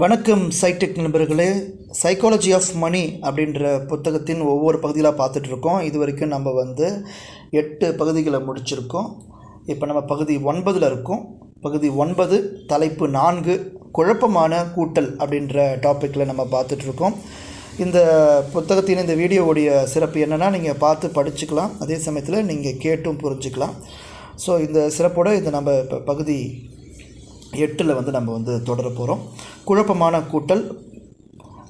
வணக்கம் சைடெக் நண்பர்களே. Psychology of money அப்படின்ற புத்தகத்தின் ஒவ்வொரு பகுதியில் பார்த்துட்ருக்கோம். இது வரைக்கும் நம்ம வந்து எட்டு பகுதிகளை முடிச்சிருக்கோம். இப்போ நம்ம பகுதி ஒன்பதில் இருக்கோம். பகுதி ஒன்பது தலைப்பு நான்கு குழப்பமான கூட்டல் அப்படின்ற டாப்பிக்கில் நம்ம பார்த்துட்ருக்கோம். இந்த புத்தகத்தின் இந்த வீடியோவுடைய சிறப்பு என்னென்னா நீங்கள் பார்த்து படிச்சுக்கலாம். அதே சமயத்தில் நீங்கள் கேட்டும் புரிஞ்சுக்கலாம். ஸோ இந்த சிறப்போடு இந்த நம்ம இப்போ பகுதி எட்டில் வந்து நம்ம வந்து தொடர போகிறோம் குழப்பமான கூட்டல்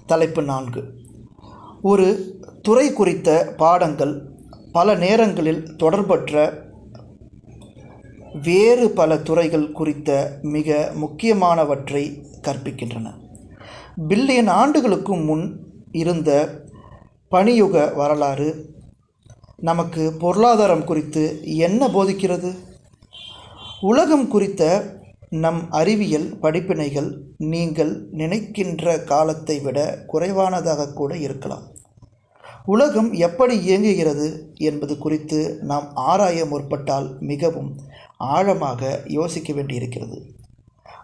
தலைப்பு நான்கு. ஒரு துறை குறித்த பாடங்கள் பல நேரங்களில் தொடர்பற்ற வேறு பல துறைகள் குறித்த மிக முக்கியமானவற்றை கற்பிக்கின்றன. பில்லியன் ஆண்டுகளுக்கு முன் இருந்த பணியுக வரலாறு நமக்கு பொருளாதாரம் குறித்து என்ன போதிக்கிறது? உலகம் குறித்த நம் அறிவியல் படிப்பினைகள் நீங்கள் நினைக்கின்ற காலத்தை விட குறைவானதாக கூட இருக்கலாம். உலகம் எப்படி இயங்குகிறது என்பது குறித்து நாம் ஆராய முற்பட்டால் மிகவும் ஆழமாக யோசிக்க வேண்டியிருக்கிறது.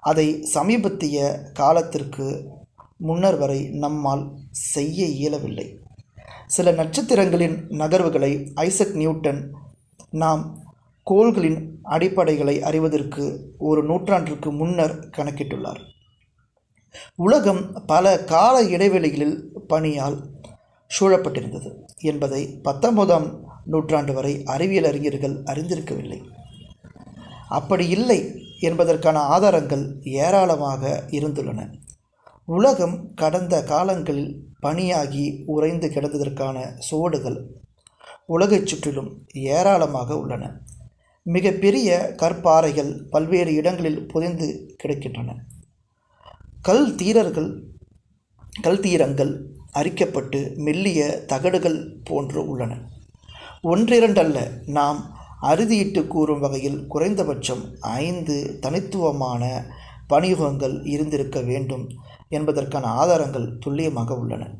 அதை சமீபத்திய காலத்திற்கு முன்னர் வரை நம்மால் செய்ய இயலவில்லை. சில நட்சத்திரங்களின் நகர்வுகளை ஐசக் நியூட்டன் நாம் கோள்களின் அடிப்படைகளை அறிவதற்கு ஒரு நூற்றாண்டிற்கு முன்னர் கணக்கிட்டுள்ளார். உலகம் பல கால இடைவெளிகளில் பணியால் சூழப்பட்டிருந்தது என்பதை பத்தொன்பதாம் நூற்றாண்டு வரை அறிவியல் அறிஞர்கள் அறிந்திருக்கவில்லை. அப்படி இல்லை என்பதற்கான ஆதாரங்கள் ஏராளமாக இருந்துள்ளன. உலகம் கடந்த காலங்களில் பணியாகி உறைந்து கிடந்ததற்கான சுவடுகள் உலகைச் சுற்றிலும் ஏராளமாக உள்ளன. மிகப்பெரிய கற்பாறைகள் பல்வேறு இடங்களில் புதைந்து கிடக்கின்றன. கல் தீரர்கள் கல் தீரங்கள் அரிக்கப்பட்டு மெல்லிய தகடுகள் போன்று உள்ளன. ஒன்றிரண்டல்ல நாம் அறுதியிட்டு கூறும் வகையில் குறைந்தபட்சம் ஐந்து தனித்துவமான பணியுகங்கள் இருந்திருக்க வேண்டும் என்பதற்கான ஆதாரங்கள் துல்லியமாக உள்ளன.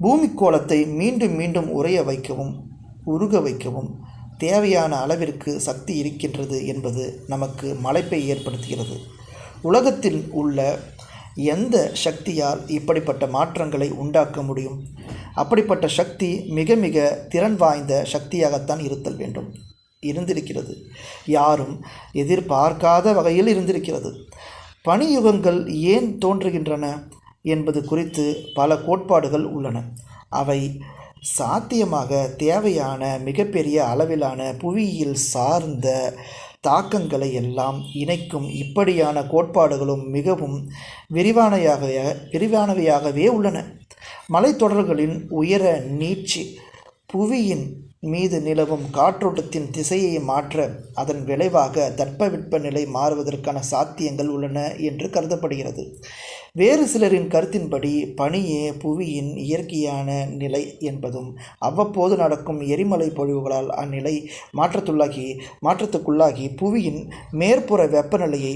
பூமிக்கோளத்தை மீண்டும் மீண்டும் உறைய வைக்கவும் உருக வைக்கவும் தேவையான அளவிற்கு சக்தி இருக்கின்றது என்பது நமக்கு மலைப்பை ஏற்படுத்துகிறது. உலகத்தில் உள்ள எந்த சக்தியால் இப்படிப்பட்ட மாற்றங்களை உண்டாக்க முடியும்? அப்படிப்பட்ட சக்தி மிக மிக திறன் வாய்ந்த சக்தியாகத்தான் இருத்தல் வேண்டும். இருந்திருக்கிறது. யாரும் எதிர்பார்க்காத வகையில் இருந்திருக்கிறது. பணியுகங்கள் ஏன் தோன்றுகின்றன என்பது குறித்து பல கோட்பாடுகள் உள்ளன. அவை சாத்தியமாக தேவையான மிகப்பெரிய அளவிலான புவியியல் சார்ந்த தாக்கங்களை எல்லாம் இணைக்கும் இப்படியான கோட்பாடுகளும் மிகவும் விரிவானையாக விரிவானவையாகவே உள்ளன. மலைத்தொடர்களின் உயர நீட்சி புவியின் மீது நிலவும் காற்றோட்டத்தின் திசையை மாற்ற அதன் விளைவாக தட்பவெப்பநிலை மாறுவதற்கான சாத்தியங்கள் உள்ளன என்று கருதப்படுகிறது. வேறு சிலரின் கருத்தின்படி பனியே புவியின் இயற்கையான நிலை என்பதும் அவ்வப்போது நடக்கும் எரிமலை பொழிவுகளால் அந்நிலை மாற்றத்துள்ளாகி மாற்றத்துக்குள்ளாகி புவியின் மேற்புற வெப்பநிலையை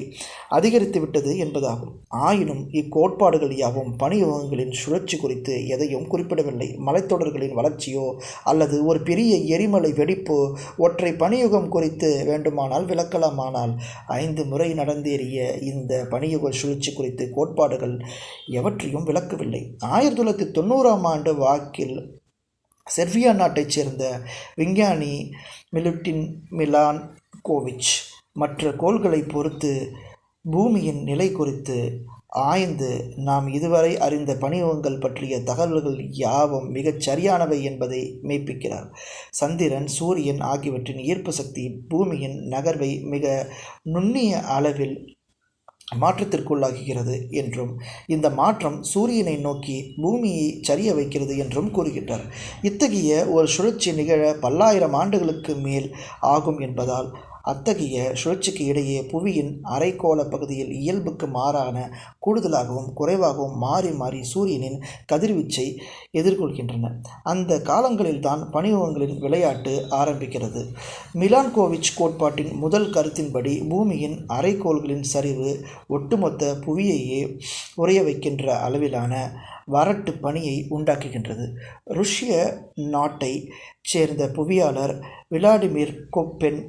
அதிகரித்துவிட்டது என்பதாகும். ஆயினும் இக்கோட்பாடுகள் யாவும் பனியுகங்களின் சுழற்சி குறித்து எதையும் குறிப்பிடவில்லை. மலைத்தொடர்களின் வளர்ச்சியோ அல்லது ஒரு பெரிய எரிமலை வெடிப்போ ஒற்றை பனியுகம் குறித்து வேண்டுமானால் விளக்கலாமானால் ஐந்து முறை நடந்தேறிய இந்த பனியுக சுழற்சி குறித்து கோட்பாடுகள் எவற்றையும் விளக்கவில்லை. ஆயிரத்தி தொள்ளாயிரத்தி தொண்ணூறாம் ஆண்டு வாக்கில் செர்பியா நாட்டைச் சேர்ந்த விஞ்ஞானி மிலுட்டின் மிலான் கோவிச் மற்ற கோள்களை பொறுத்து பூமியின் நிலை குறித்து ஆய்ந்து நாம் இதுவரை அறிந்த பணியுகங்கள் பற்றிய தகவல்கள் யாவும் மிகச் சரியானவை என்பதை மெய்ப்பிக்கிறார். சந்திரன் சூரியன் ஆகியவற்றின் ஈர்ப்பு சக்தி பூமியின் நகர்வை மிக நுண்ணிய அளவில் மாற்றத்திற்குள்ளாகுகிறது என்றும் இந்த மாற்றம் சூரியனை நோக்கி பூமியை சரிய வைக்கிறது என்றும் கூறுகின்றார் இத்தகைய ஒரு சுழற்சி நிகழ பல்லாயிரம் ஆண்டுகளுக்கு மேல் ஆகும் என்பதால் அத்தகைய சுழற்சிக்கு இடையே புவியின் அரைக்கோள பகுதியில் இயல்புக்கு மாறான கூடுதலாகவும் குறைவாகவும் மாறி மாறி சூரியனின் கதிர்வீச்சை எதிர்கொள்கின்றன. அந்த காலங்களில்தான் பனியுகங்களின் விளையாட்டு ஆரம்பிக்கிறது. மிலான்கோவிச் கோட்பாட்டின் முதல் கருத்தின்படி பூமியின் அரைக்கோள்களின் சரிவு ஒட்டுமொத்த புவியையே உறைய வைக்கின்ற அளவிலான வறட்டு பனியை உண்டாக்குகின்றது. ருஷ்ய நாட்டை சேர்ந்த புவியாளர் விளாடிமிர் கொப்பென்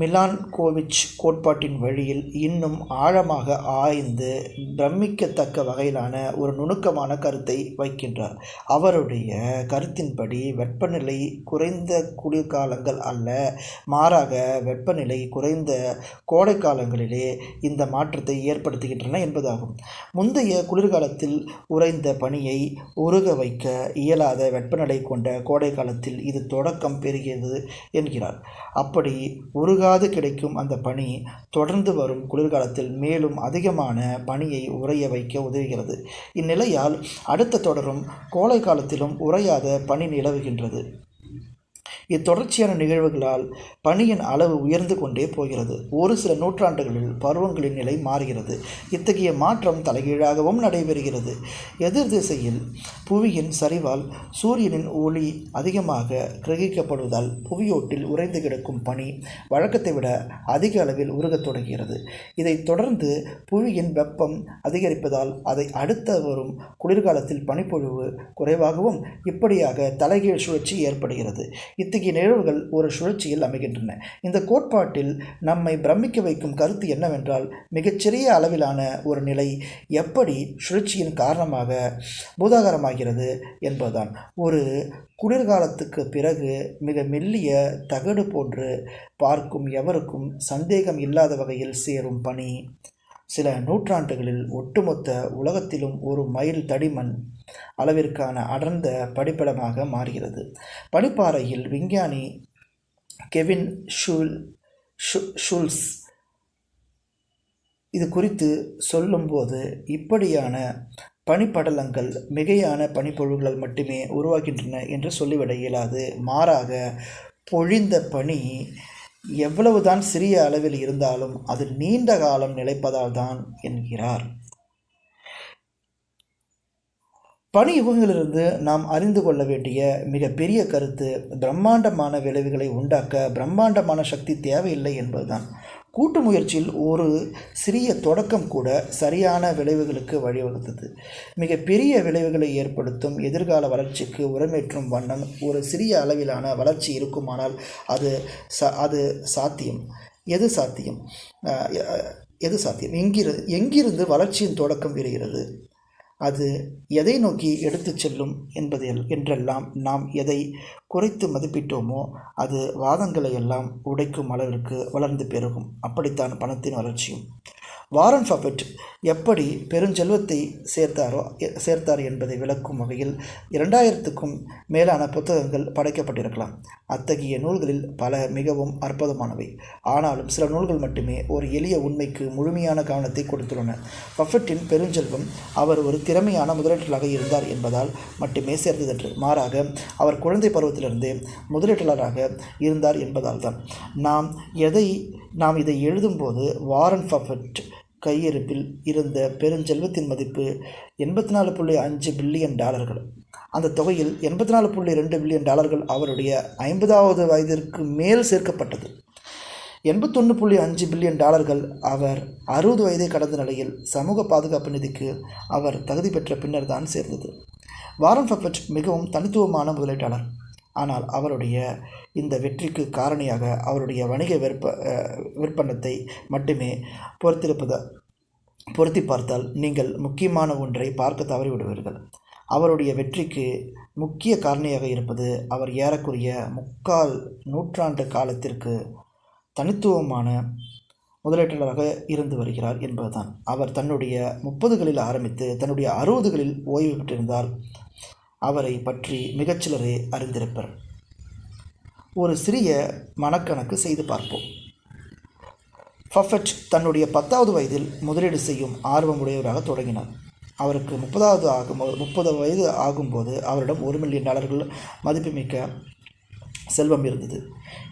மிலான்கோவிச் கோட்பாட்டின் வழியில் இன்னும் ஆழமாக ஆய்ந்து பிரமிக்கத்தக்க வகையிலான ஒரு நுணுக்கமான கருத்தை வைக்கின்றார். அவருடைய கருத்தின்படி வெப்பநிலை குறைந்த குளிர்காலங்கள் அல்ல மாறாக வெப்பநிலை குறைந்த கோடை காலங்களிலே இந்த மாற்றத்தை ஏற்படுத்துகின்றன என்பதாகும். முந்தைய குளிர்காலத்தில் உறைந்த பனியை உருக வைக்க இயலாத வெப்பநிலை கொண்ட கோடை காலத்தில் இது தொடக்கம் பெறுகிறது என்கிறார். அப்படி உருகாது கிடைக்கும் அந்த பனி தொடர்ந்து வரும் குளிர்காலத்தில் மேலும் அதிகமான பனியை உறைய வைக்க உதவுகிறது. இந்நிலையால் அடுத்த தொடரும் கோடை காலத்திலும் உறையாத பனி நிலவுகின்றது. இத்தொடர்ச்சியான நிகழ்வுகளால் பனியின் அளவு உயர்ந்து கொண்டே போகிறது. ஒரு சில நூற்றாண்டுகளில் பருவங்களின் நிலை மாறுகிறது. இத்தகைய மாற்றம் தலைகீழாகவும் நடைபெறுகிறது. எதிர் திசையில் புவியின் சரிவால் சூரியனின் ஒளி அதிகமாக கிரகிக்கப்படுவதால் புவியோட்டில் உறைந்து கிடக்கும் பனி வழக்கத்தை விட அதிக அளவில் உருகத் தொடங்குகிறது. இதைத் தொடர்ந்து புவியின் வெப்பம் அதிகரிப்பதால் அதை அடுத்த வரும் குளிர்காலத்தில் பனிப்பொழிவு குறைவாகவும் இப்படியாக தலைகீழ் சுழற்சி ஏற்படுகிறது. இத்தகைய நிகழ்வுகள் ஒரு சுழற்சியில் அமைகின்றன. இந்த கோட்பாட்டில் நம்மை பிரமிக்க வைக்கும் கருத்து என்னவென்றால் மிகச்சிறிய அளவிலான ஒரு நிலை எப்படி சுழற்சியின் காரணமாக பூதாகரமாகிறது என்பதுதான். ஒரு குளிர்காலத்துக்கு பிறகு மிக மெல்லிய தகடு போன்று பார்க்கும் எவருக்கும் சந்தேகம் இல்லாத வகையில் சேரும் பணி. சில நூற்றாண்டுகளில் ஒட்டுமொத்த உலகத்திலும் ஒரு மைல் தடிமண் அளவிற்கான அடர்ந்த படிப்பிடமாக மாறுகிறது. பனிப்பாறையில் விஞ்ஞானி கெவின் ஷூல் ஷு- ஷூல்ஸ் இது குறித்து சொல்லும்போது இப்படியான பனிப்படலங்கள் மிகையான பனிப்பொழிவுகளால் மட்டுமே உருவாகின்றன என்று சொல்லிவிட இயலாது. மாறாக பொழிந்த பனி எவ்வளவுதான் சிறிய அளவில் இருந்தாலும் அது நீண்ட காலம் நிலைப்பதால் தான் என்கிறார். பனி யுகங்களிலிருந்து நாம் அறிந்து கொள்ள வேண்டிய மிகப்பெரிய கருத்து பிரம்மாண்டமான விளைவுகளை உண்டாக்க பிரம்மாண்டமான சக்தி தேவையில்லை என்பதுதான். கூட்டு முயற்சியில் ஒரு சிறிய தொடக்கம் கூட சரியான விளைவுகளுக்கு வழிவகுத்தது. மிக பெரிய விளைவுகளை ஏற்படுத்தும் எதிர்கால வளர்ச்சிக்கு உரமேற்றும் வண்ணம் ஒரு சிறிய அளவிலான வளர்ச்சி இருக்குமானால் அது ச அது சாத்தியம். எது சாத்தியம்? எது சாத்தியம்? எங்கிரு எங்கிருந்து வளர்ச்சியின் தொடக்கம் விரிகிறது? அது எதை நோக்கி எடுத்துச் செல்லும் என்பதில் என்றெல்லாம் நாம் எதை குறைத்து மதிப்பிட்டோமோ அது வாதங்களை எல்லாம் உடைக்கும் அளவிற்கு வளர்ந்து பெருகும். அப்படித்தான் பணத்தின் வளர்ச்சியும். வாரன் பஃபெட் எப்படி பெருஞ்செல்வத்தை சேர்த்தாரோ எ- சேர்த்தார் என்பதை விளக்கும் வகையில் இரண்டாயிரத்துக்கும் மேலான புத்தகங்கள் படைக்கப்பட்டிருக்கலாம். அத்தகைய நூல்களில் பல மிகவும் அற்புதமானவை. ஆனாலும் சில நூல்கள் மட்டுமே ஒரு எளிய உண்மைக்கு முழுமையான கவனத்தை கொடுத்துள்ளன. பஃபெட்டின் பெருஞ்செல்வம் அவர் ஒரு திறமையான முதலீட்டாளராக இருந்தார் என்பதால் மட்டுமே சேர்ந்ததன்று. மாறாக அவர் குழந்தை பருவத்திலிருந்தே முதலீட்டாளராக இருந்தார் என்பதால் தான் நாம் எதை நாம் இதை எழுதும்போது வாரன் பஃபெட் கையிருப்பில் இருந்த பெருஞ்செல்வத்தின் மதிப்பு எண்பத்தி நாலு புள்ளி அஞ்சு பில்லியன் டாலர்கள். அந்த தொகையில் எண்பத்தி நாலு புள்ளி ரெண்டு பில்லியன் டாலர்கள் அவருடைய ஐம்பதாவது வயதிற்கு மேல் சேர்க்கப்பட்டது. எண்பத்தொன்று புள்ளி அஞ்சு பில்லியன் டாலர்கள் அவர் அறுபது வயதை கடந்த நிலையில் சமூக பாதுகாப்பு நிதிக்கு அவர் தகுதி பெற்ற பின்னர் தான் சேர்ந்தது. வாரன் பஃபெட் மிகவும் தனித்துவமான முதலீட்டாளர். ஆனால் அவருடைய இந்த வெற்றிக்கு காரணியாக அவருடைய வணிக விற்ப விற்பனத்தை மட்டுமே பொறுத்திருப்பத பொருத்தி பார்த்தால் நீங்கள் முக்கியமான ஒன்றை பார்க்க தவறிவிடுவீர்கள். அவருடைய வெற்றிக்கு முக்கிய காரணியாக இருப்பது அவர் ஏறக்குரிய முக்கால் நூற்றாண்டு காலத்திற்கு தனித்துவமான முதலீட்டாளராக இருந்து வருகிறார் என்பதுதான். அவர் தன்னுடைய முப்பதுகளில் ஆரம்பித்து தன்னுடைய அறுபதுகளில் ஓய்வு பெற்றிருந்தால் அவரை பற்றி மிகச்சிலரே அறிந்திருப்பர். ஒரு சிறிய மனக்கணக்கு செய்து பார்ப்போம். ஃபஃபெட் தன்னுடைய பத்தாவது வயதில் முதலீடு செய்யும் ஆர்வமுடையவராக தொடங்கினார். அவருக்கு முப்பதாவது ஆகும் முப்பது வயது ஆகும்போது அவரிடம் ஒரு மில்லியன் டாலர்கள் மதிப்புமிக்க செல்வம் இருந்தது.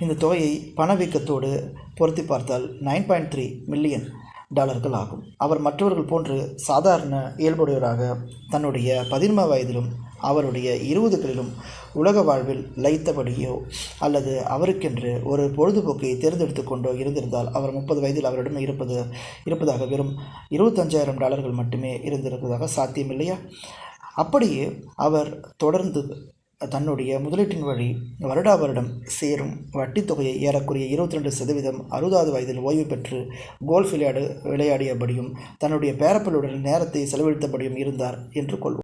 இந்த தொகையை பணவீக்கத்தோடு பொருத்தி பார்த்தால் நைன் பாயிண்ட் த்ரீ மில்லியன் டாலர்கள் ஆகும். அவர் மற்றவர்கள் போன்று சாதாரண இயல்புடையவராக தன்னுடைய பதின்ம வயதிலும் அவருடைய இருபதுகளிலும் உலக வாழ்வில் லயித்தபடியோ அல்லது அவருக்கென்று ஒரு பொழுதுபோக்கை தேர்ந்தெடுத்து கொண்டோ இருந்திருந்தால் அவர் முப்பது வயதில் அவரிடம் இருப்பது இருப்பதாக வெறும் இருபத்தஞ்சாயிரம் டாலர்கள் மட்டுமே இருந்திருப்பதாக சாத்தியம் இல்லையா அப்படியே அவர் தொடர்ந்து தன்னுடைய முதலீட்டின் வழி வருடா வருடம் சேரும் வட்டித் தொகையை ஏறக்குறைய இருபத்தி ரெண்டு சதவீதம் அறுபதாவது வயதில் ஓய்வு பெற்று கோல்ஃப் விளையாடு விளையாடியபடியும் தன்னுடைய பேரப்பிலுடன் நேரத்தை செலவழித்தபடியும் இருந்தார் என்று கொள்வோம்.